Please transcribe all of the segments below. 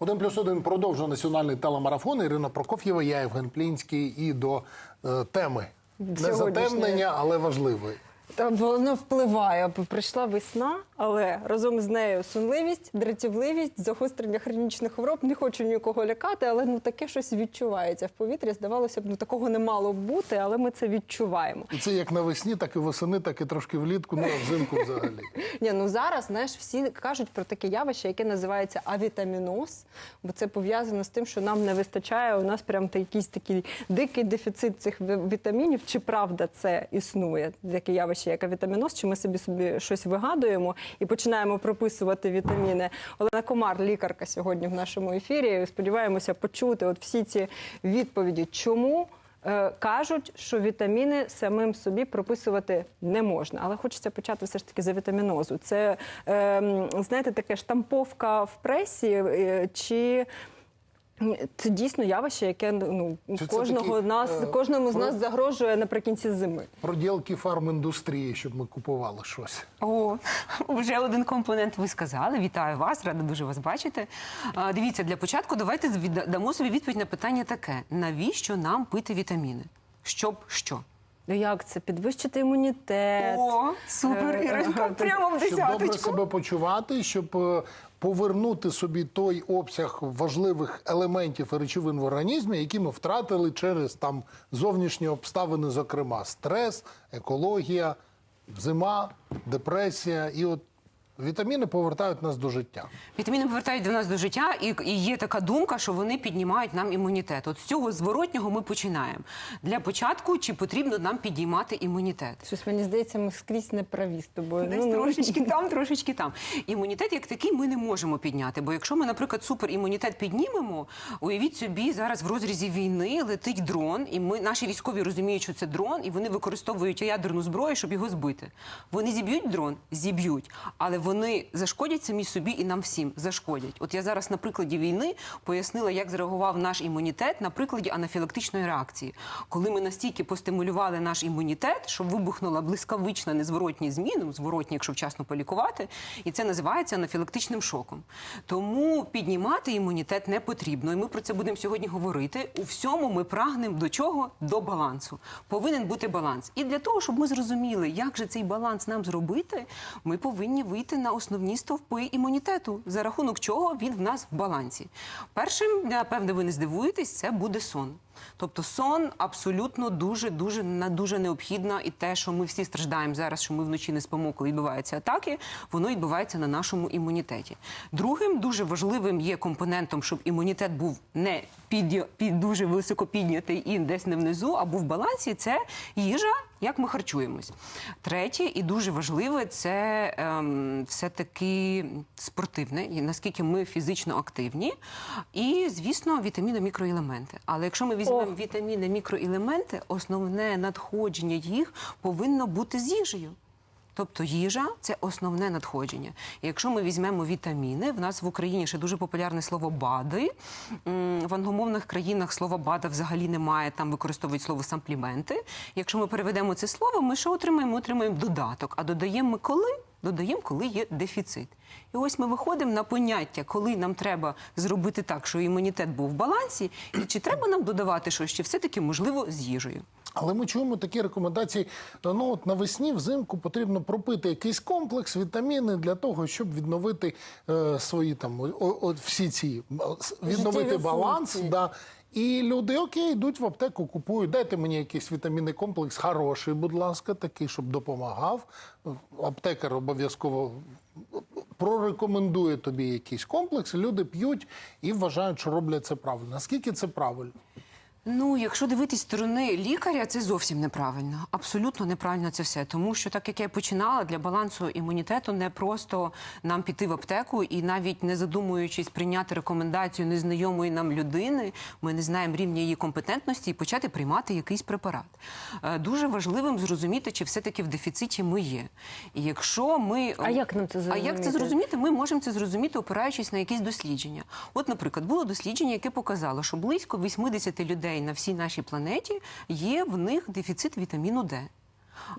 Один плюс один продовжує національний телемарафон. Ірина Прокоф'єва, я Євген Плінський. І до е, теми не затемнення, але важливої. Та воно впливає. бо Прийшла весна, але разом з нею сонливість, дратівливість, загострення хронічних хвороб. Не хочу нікого лякати, але ну таке щось відчувається в повітрі. Здавалося б, ну такого не мало б бути, але ми це відчуваємо. І це як навесні, так і восени, так і трошки влітку, ну а взимку взагалі. Ні, ну зараз знаєш, всі кажуть про таке явище, яке називається авітаміноз, бо це пов'язано з тим, що нам не вистачає. У нас прям якийсь такий дикий дефіцит цих вітамінів. Чи правда це існує? Таке явище, як авітаміноз, чи ми собі собі щось вигадуємо і починаємо прописувати вітаміни? Олена Комар, лікарка, сьогодні в нашому ефірі. Сподіваємося почути от всі ці відповіді, чому. Е, Кажуть, що вітаміни самим собі прописувати не можна, але хочеться почати все ж таки за вітамінозу. Це е, знаєте, таке штамповка в пресі, е, чи це дійсно явище, яке ну це кожного такі, нас, е, кожному з про- нас загрожує наприкінці зими. Проділки фарміндустрії, щоб ми купували щось. О, вже один компонент ви сказали. Вітаю вас, рада дуже вас бачити. А, дивіться, для початку давайте дамо собі відповідь на питання таке: навіщо нам пити вітаміни? Щоб що? Ну як це підвищити імунітет? О, супер, Е, Іринка, прямо в Щоб добре себе почувати, щоб е, повернути собі той обсяг важливих елементів і речовин в організмі, які ми втратили через там зовнішні обставини, зокрема стрес, екологія, зима, депресія. І от вітаміни повертають нас до життя. Вітаміни повертають до нас до життя, і, і є така думка, що вони піднімають нам імунітет. От з цього зворотнього ми починаємо. Для початку, чи потрібно нам підіймати імунітет? Щось мені здається, ми скрізь не праві з тобою. Десь Ну, ну. трошечки там, трошечки там. Імунітет як такий ми не можемо підняти. Бо якщо ми, наприклад, суперімунітет піднімемо, уявіть собі, зараз в розрізі війни летить дрон, і ми наші військові розуміють, що це дрон, і вони використовують ядерну зброю, щоб його збити. Вони зіб'ють дрон, зіб'ють, але вони зашкодять самі собі і нам всім зашкодять. От я зараз на прикладі війни пояснила, як зреагував наш імунітет на прикладі анафілактичної реакції, коли ми настільки постимулювали наш імунітет, що вибухнула блискавична незворотні зміни, ну, зворотні, якщо вчасно полікувати, і це називається анафілактичним шоком. Тому піднімати імунітет не потрібно. І ми про це будемо сьогодні говорити. У всьому ми прагнемо до чого? До балансу. Повинен бути баланс. І для того, щоб ми зрозуміли, як же цей баланс нам зробити, ми повинні вийти на основні стовпи імунітету, за рахунок чого він в нас в балансі. Першим, напевне, ви не здивуєтесь, це буде сон. Тобто сон абсолютно дуже дуже дуже необхідно, і те, що ми всі страждаємо зараз, що ми вночі не спимо, коли відбуваються атаки, воно відбувається на нашому імунітеті. Другим дуже важливим є компонентом, щоб імунітет був не під, під дуже високо піднятий і десь не внизу, а був в балансі. Це їжа, як ми харчуємось. Третє і дуже важливе це ем, все-таки спортивне, і наскільки ми фізично активні. І, звісно, вітаміни, мікроелементи. Але якщо ми візьмемо О. вітаміни, мікроелементи, основне надходження їх повинно бути з їжею. Тобто їжа це основне надходження. І якщо ми візьмемо вітаміни, в нас в Україні ще дуже популярне слово БАДи. В англомовних країнах слова БАДа взагалі немає, там використовують слово сампліменти. Якщо ми переведемо це слово, ми що отримаємо? Отримаємо додаток. А додаємо ми коли? Додаємо, коли є дефіцит. І ось ми виходимо на поняття, коли нам треба зробити так, що імунітет був в балансі, і чи треба нам додавати щось, чи все-таки можливо з їжею. Але ми чуємо такі рекомендації. Ну от навесні, взимку потрібно пропити якийсь комплекс, вітаміни для того, щоб відновити е, свої там о- о- всі ці відновити Життєві баланс. функції. Да. І люди окей, йдуть в аптеку, купують. Дайте мені якийсь вітамінний комплекс, хороший, будь ласка, такий, щоб допомагав. Аптекар обов'язково прорекомендує тобі якийсь комплекс. Люди п'ють і вважають, що роблять це правильно. Наскільки це правильно? Ну, якщо дивитись сторони лікаря, це зовсім неправильно. Абсолютно неправильно це все. Тому що, так як я починала, для балансу імунітету не просто нам піти в аптеку і навіть не задумуючись прийняти рекомендацію незнайомої нам людини, ми не знаємо рівня її компетентності і почати приймати якийсь препарат. Е, Дуже важливим зрозуміти, чи все-таки в дефіциті ми є. І якщо ми А як нам це А як це зрозуміти? зрозуміти? Ми можемо це зрозуміти, опираючись на якісь дослідження. От, наприклад, було дослідження, яке показало, що близько 80 людей на всій нашій планеті є в них дефіцит вітаміну Д.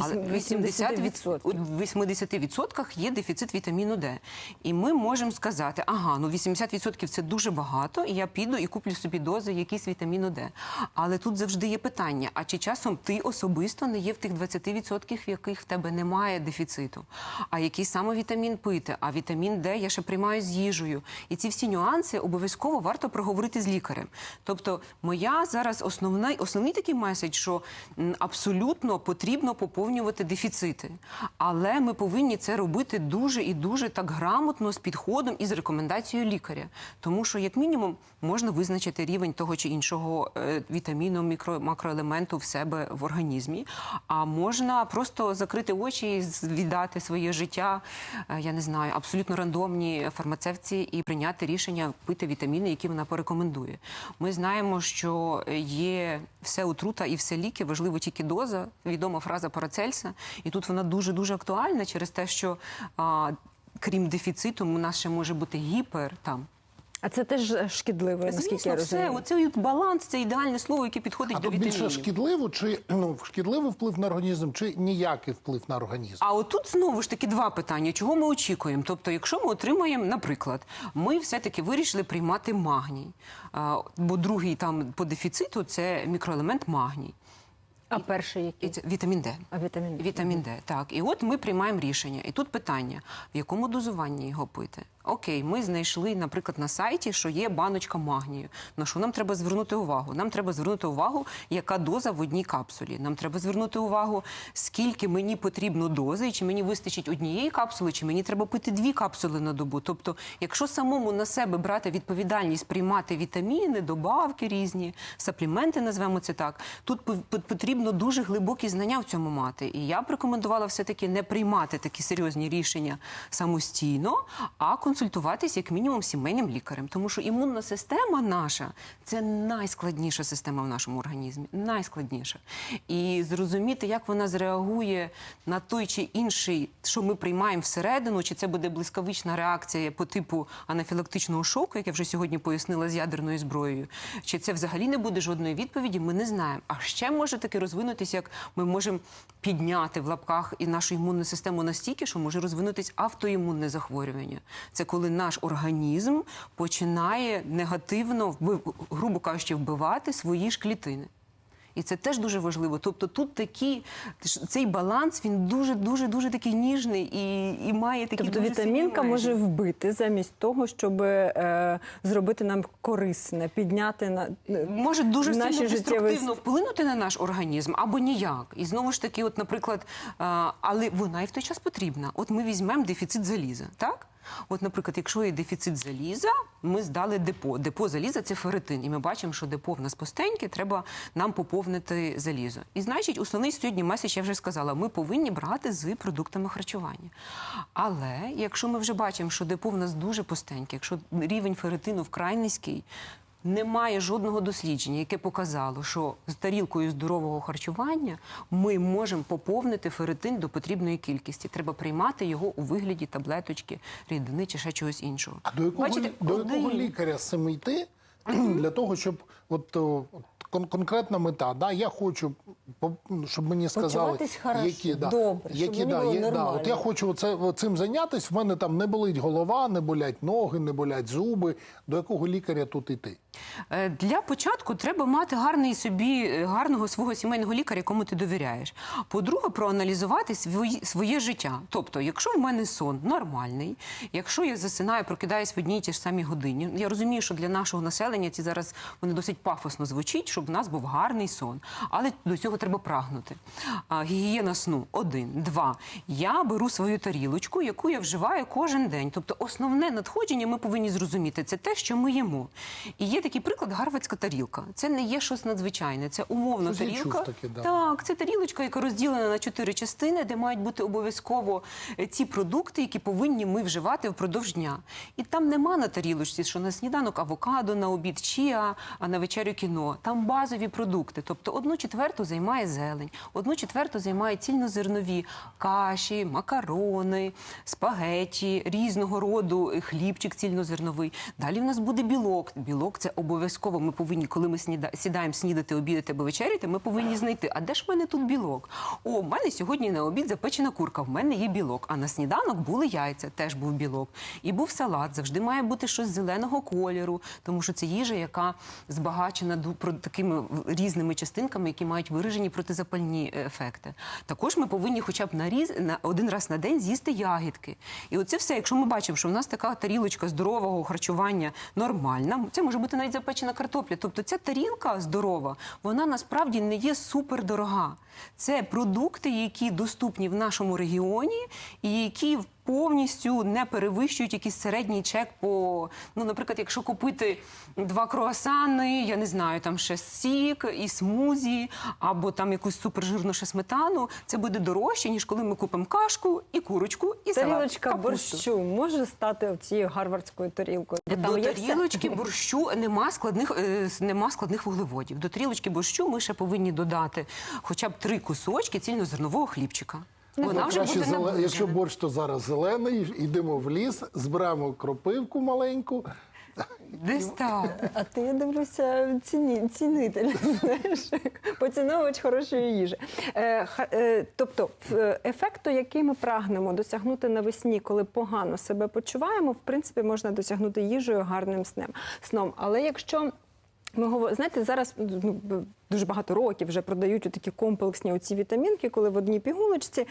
Але 80% у 80% є дефіцит вітаміну Д. І ми можемо сказати, ага, ну 80% це дуже багато, і я піду і куплю собі дози якісь вітаміну Д. Але тут завжди є питання: а чи часом ти особисто не є в тих 20%, в яких в тебе немає дефіциту? А який саме вітамін пити? А вітамін Д я ще приймаю з їжею. І ці всі нюанси обов'язково варто проговорити з лікарем. Тобто, моя зараз основний, основний такий меседж, що абсолютно потрібно поповнювати дефіцити. Але ми повинні це робити дуже і дуже так грамотно з підходом і з рекомендацією лікаря. Тому що, як мінімум, можна визначити рівень того чи іншого е, вітаміну, мікро, макроелементу в себе в організмі. А можна просто закрити очі і віддати своє життя, е, я не знаю, абсолютно рандомній фармацевтці і прийняти рішення пити вітаміни, які вона порекомендує. Ми знаємо, що є все отрута і все ліки, важливо тільки доза. Відома фраза Парацельса, і тут вона дуже дуже актуальна через те, що а, крім дефіциту, у нас ще може бути гіпер там. А це теж шкідливо, наскільки Звісно, я все. розумію. Оцей от баланс це ідеальне слово, яке підходить А до тут більше шкідливо чи ну, шкідливий вплив на організм, чи ніякий вплив на організм? А отут знову ж таки два питання: чого ми очікуємо? Тобто, якщо ми отримаємо, наприклад, ми все-таки вирішили приймати магній, а, бо другий там по дефіциту це мікроелемент магній. А перший І який? це вітамін Д. А вітамін Д. Вітамін Д, так. І от ми приймаємо рішення. І тут питання: в якому дозуванні його пити? Окей, ми знайшли, наприклад, на сайті, що є баночка магнію. На що нам треба звернути увагу? Нам треба звернути увагу, яка доза в одній капсулі. Нам треба звернути увагу, скільки мені потрібно дози, чи мені вистачить однієї капсули, чи мені треба пити дві капсули на добу. Тобто, якщо самому на себе брати відповідальність приймати вітаміни, добавки різні, сапліменти, назвемо це так, тут потрібно дуже глибокі знання в цьому мати. І я б рекомендувала все-таки не приймати такі серйозні рішення самостійно, а консультуватись як мінімум сімейним лікарем. Тому що імунна система наша це найскладніша система в нашому організмі. Найскладніша. І зрозуміти, як вона зреагує на той чи інший, що ми приймаємо всередину, чи це буде блискавична реакція по типу анафілактичного шоку, як я вже сьогодні пояснила з ядерною зброєю, чи це взагалі не буде жодної відповіді, ми не знаємо. А ще може таки розвинутися, як ми можемо підняти в лапках і нашу імунну систему настільки, що може розвинутись автоімунне захворювання. Це коли наш організм починає негативно, грубо кажучи, вбивати свої ж клітини. І це теж дуже важливо. Тобто тут такі цей баланс він дуже дуже дуже такий ніжний і, і має такі Тобто дуже вітамінка може вбити замість того, щоб е, зробити нам корисне, підняти на може дуже наші сильно життєві деструктивно вплинути на наш організм або ніяк. І знову ж таки, от, наприклад, а, але вона і в той час потрібна. От ми візьмемо дефіцит заліза, так? От, наприклад, якщо є дефіцит заліза, ми здали депо. Депо заліза це ферритин. І ми бачимо, що депо в нас пустеньке, треба нам поповнити залізо. І значить, основний сьогодні меседж, я вже сказала, ми повинні брати з продуктами харчування. Але якщо ми вже бачимо, що депо в нас дуже пустеньке, якщо рівень ферритину вкрай низький, немає жодного дослідження, яке показало, що з тарілкою здорового харчування ми можемо поповнити ферритин до потрібної кількості. Треба приймати його у вигляді таблеточки, рідини чи ще чогось іншого. А до якого, Бачите, до один- якого лікаря з цим йти для того, щоб от, от кон- конкретна мета, да, я хочу, по- щоб мені сказали, хорошо, які, да, добре, щоб які, мені да, було є- да, от я хочу оце, цим зайнятися, в мене там не болить голова, не болять ноги, не болять зуби. До якого лікаря тут іти? Е, Для початку треба мати гарний собі е, гарного свого сімейного лікаря, якому ти довіряєш. По-друге, проаналізувати свої, своє життя. Тобто, якщо в мене сон нормальний, якщо я засинаю, прокидаюсь в одній ті ж самій годині. Я розумію, що для нашого населення ці зараз вони досить пафосно звучить, щоб в нас був гарний сон. Але до цього треба прагнути. Гігієна сну один, два. Я беру свою тарілочку, яку я вживаю кожен день. Тобто, основне надходження ми повинні зрозуміти це те, що ми їмо. І є такий приклад гарвардська тарілка. Це не є щось надзвичайне, це умовна Щось я чув тарілка. таке, да. Так, це тарілочка, яка розділена на чотири частини, де мають бути обов'язково е, ті продукти, які повинні ми вживати впродовж дня. І там нема на тарілочці, що на сніданок авокадо, на обід чіа, а на вечерю кіно. Там базові продукти. Тобто одну четверту займає зелень, одну четверту займають цільнозернові каші, макарони, спагеті, різного роду е, хлібчик цільнозерновий. Далі в нас буде білок. Білок це обов'язково. Ми повинні, коли ми сідаємо снідати, обідати або вечеряти, ми повинні знайти. А де ж в мене тут білок? О, в мене сьогодні на обід запечена курка. В мене є білок. А на сніданок були яйця, теж був білок. І був салат. Завжди має бути щось зеленого кольору, тому що це їжа, яка збагачена такими різними частинками, які мають виражені протизапальні е, ефекти. Також ми повинні, хоча б на різ на один раз на день з'їсти ягідки. І оце все, якщо ми бачимо, що в нас така тарілочка здорового харчування нормальна, це може бути навіть запечена картопля. Тобто ця тарілка здорова, вона насправді не є супер дорога. Це продукти, які доступні в нашому регіоні, і які повністю не перевищують якийсь середній чек по ну, наприклад, якщо купити два круасани, я не знаю, там ще сік і смузі, або там якусь супержирну ще сметану, це буде дорожче, ніж коли ми купимо кашку і курочку, і салат, Тарілочка капусту. борщу може стати цією гарвардською тарілкою. Бо До є все. борщу нема складних, е, нема складних вуглеводів. До тарілочки борщу ми ще повинні додати хоча б три кусочки цільнозернового хлібчика. Вона вже Краще буде зеле- наближена. Якщо борщ, то зараз зелений, йдемо в ліс, збираємо кропивку маленьку. Десь так. А ти я дивлюся ціні, цінитель, знаєш, поціновувач хорошої їжі. Е, ха- е, тобто, в- е, ефекту, який ми прагнемо досягнути навесні, коли погано себе почуваємо, в принципі, можна досягнути їжею гарним снем сном. Але якщо ми знаєте, зараз ну, дуже багато років вже продають такі комплексні оці вітамінки, коли в одній пігулочці.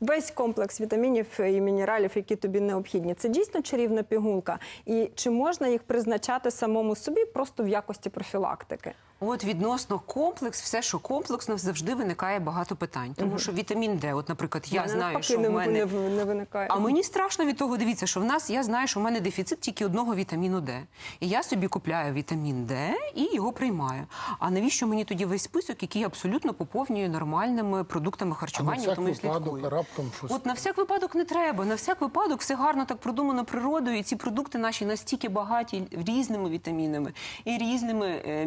Весь комплекс вітамінів і мінералів, які тобі необхідні, це дійсно чарівна пігулка. І чи можна їх призначати самому собі просто в якості профілактики? От відносно комплекс, все, що комплексно, завжди виникає багато питань. Тому що вітамін Д, от, наприклад, я мене знаю, що не, в мене. не, не виникає. А мені страшно від того, дивіться, що в нас я знаю, що в мене дефіцит тільки одного вітаміну Д. І я собі купляю вітамін Д і його приймаю. А навіщо мені тоді весь список, який абсолютно поповнює нормальними продуктами А на харчування? всяк тому випадок слідкую. раптом щось. От на всяк випадок не треба. На всяк випадок все гарно так продумано природою. І ці продукти наші настільки багаті різними вітамінами і різними е,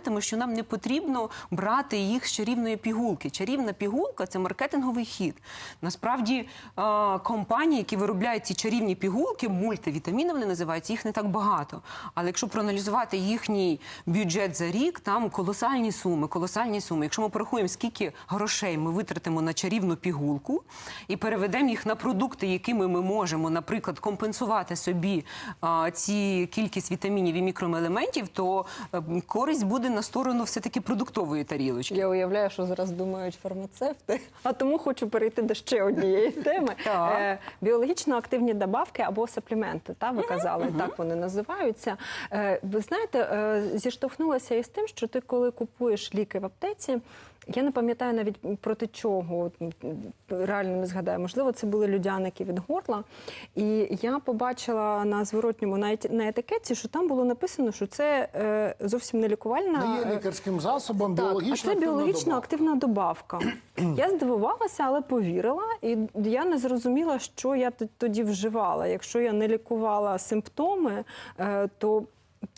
мікроелементами, що нам не потрібно брати їх з чарівної пігулки. Чарівна пігулка це маркетинговий хід. Насправді е, компанії, які виробляють ці чарівні пігулки, мультивітаміни вони називаються, їх не так багато. Але якщо проаналізувати їхній бюджет за рік, там колосальні суми, колосальні суми. Якщо ми порахуємо, скільки грошей ми витратимо на чарівну пігулку і переведемо їх на продукти, якими ми можемо, наприклад, компенсувати собі ці кількість вітамінів і мікроелементів, то е, користь буде на сторону все-таки продуктової тарілочки. Я уявляю, що зараз думають фармацевти, а тому хочу перейти до ще однієї теми. Е, біологічно активні добавки або сапліменти, та ви казали, так вони називаються. Е, ви знаєте, е, зіштовхнулася із тим, що ти, коли купуєш ліки в аптеці. Я не пам'ятаю навіть проти чого, реально не згадаю. Можливо, це були людяники від горла. І я побачила на зворотньому на еті- на етикетці, що там було написано, що це е, зовсім не лікувальна. Не є е, лікарським засобом, так, біологічно а це біологічно активна добавка. Я здивувалася, але повірила, і я не зрозуміла, що я тоді вживала. Якщо я не лікувала симптоми, е, то,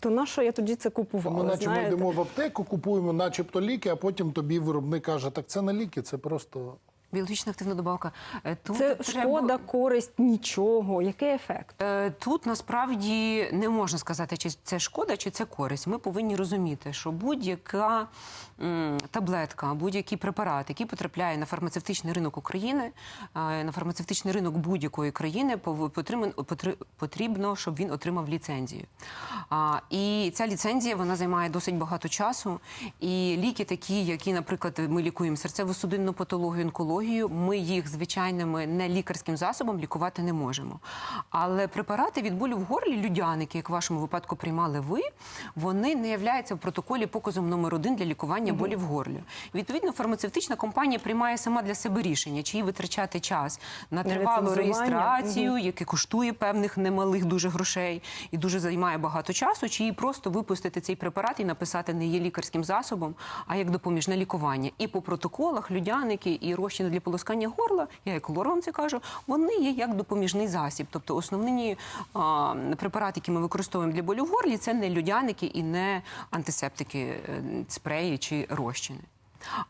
то на що я тоді це купувала? Ми наче ми йдемо в аптеку, купуємо начебто ліки, а потім тобі виробник каже, так це не ліки, це просто Біологічна активна добавка. Е, Тут Це треба- шкода, користь, нічого. Який ефект? Е, Тут насправді не можна сказати, чи це шкода, чи це користь. Ми повинні розуміти, що будь-яка таблетка, будь-який препарат, який потрапляє на фармацевтичний ринок України, е, на фармацевтичний ринок будь-якої країни, потрібно, щоб він отримав ліцензію. І ця ліцензія вона займає досить багато часу. І ліки, такі, які, наприклад, ми лікуємо серцево-судинну патологію, онкологію, ми їх звичайними не лікарським засобом лікувати не можемо. Але препарати від болю в горлі, людяники, як в вашому випадку приймали ви, вони не являються в протоколі показом номер один для лікування болі в горлі. Відповідно, фармацевтична компанія приймає сама для себе рішення, чи їй витрачати час на тривалу реєстрацію, яке коштує певних немалих дуже грошей і дуже займає багато часу, чи їй просто випустити цей препарат і написати не є лікарським засобом, а як допоміжне лікування. І по протоколах людяники і розчини для полоскання горла, я еколором це кажу, вони є як допоміжний засіб. Тобто основні а, препарати, які ми використовуємо для болю в горлі, це не людяники і не антисептики, е, спреї чи розчини.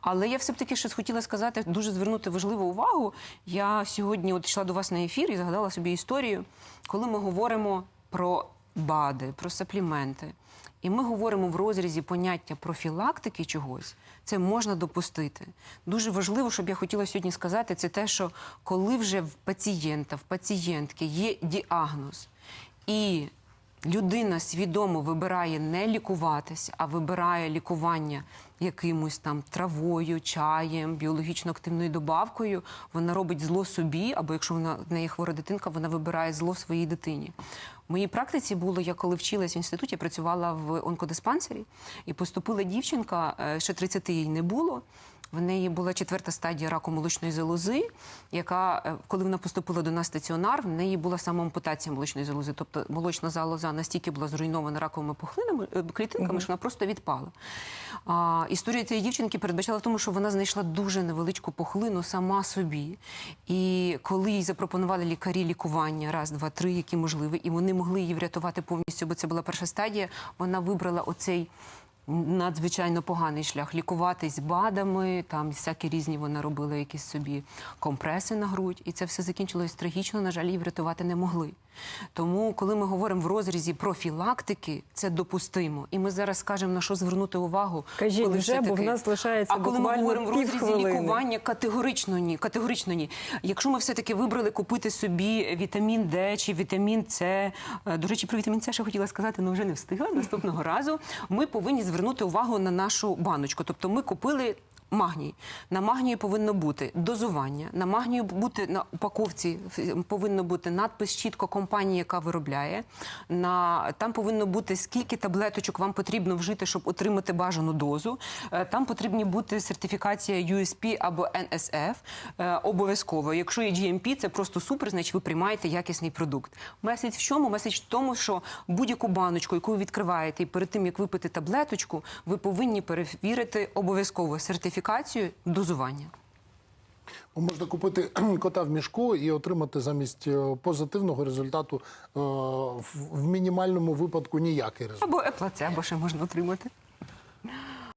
Але я все таки щось хотіла сказати, дуже звернути важливу увагу. Я сьогодні от йшла до вас на ефір і згадала собі історію, коли ми говоримо про БАДи, про сапліменти. І ми говоримо в розрізі поняття профілактики чогось, це можна допустити. Дуже важливо, щоб я хотіла сьогодні сказати, це те, що коли вже в пацієнта, в пацієнтки є діагноз, і людина свідомо вибирає не лікуватися, а вибирає лікування якимось там травою, чаєм, біологічно активною добавкою, вона робить зло собі, або якщо вона в неї хвора дитинка, вона вибирає зло своїй дитині. В моїй практиці було, я коли вчилась в інституті, працювала в онкодиспансері, і поступила дівчинка, е, ще 30 їй не було. В неї була четверта стадія раку молочної залози, яка, е, коли вона поступила до нас стаціонар, в неї була самоампутація молочної залози. Тобто молочна залоза настільки була зруйнована раковими пухлинами, е, клітинками, що вона просто відпала. А, історія цієї дівчинки передбачала в тому, що вона знайшла дуже невеличку пухлину сама собі. І коли їй запропонували лікарі лікування, раз, два, три, які можливі, і вони могли її врятувати повністю, бо це була перша стадія, вона вибрала оцей надзвичайно поганий шлях. Лікуватись БАДами, там всякі різні вона робила якісь собі компреси на грудь, і це все закінчилось трагічно. На жаль, її врятувати не могли. Тому, коли ми говоримо в розрізі профілактики, це допустимо. І ми зараз скажемо на що звернути увагу. Кажіть коли вже, бо в нас лишається А коли ми говоримо в розрізі півхвилини. лікування, категорично ні. Категорично ні. Якщо ми все-таки вибрали купити собі вітамін Д чи вітамін С, е, до речі, про вітамін С ще хотіла сказати, але вже не встигла наступного разу. Ми повинні звернути увагу на нашу баночку. Тобто ми купили. Магній на магнію повинно бути дозування. На магнію бути на упаковці повинно бути надпис чітко компанії, яка виробляє. На там повинно бути скільки таблеточок вам потрібно вжити, щоб отримати бажану дозу. Е, Там потрібні бути сертифікація USP або NSF е, обов'язково. Якщо є GMP, це просто супер, значить ви приймаєте якісний продукт. Меседж в чому? Меседж в тому, що будь-яку баночку, яку ви відкриваєте, і перед тим як випити таблеточку, ви повинні перевірити обов'язково сертифікацію дозування. Можна купити кота в мішку і отримати замість е, позитивного результату е, в мінімальному випадку ніякий результат. Або е, плацебо ще можна отримати.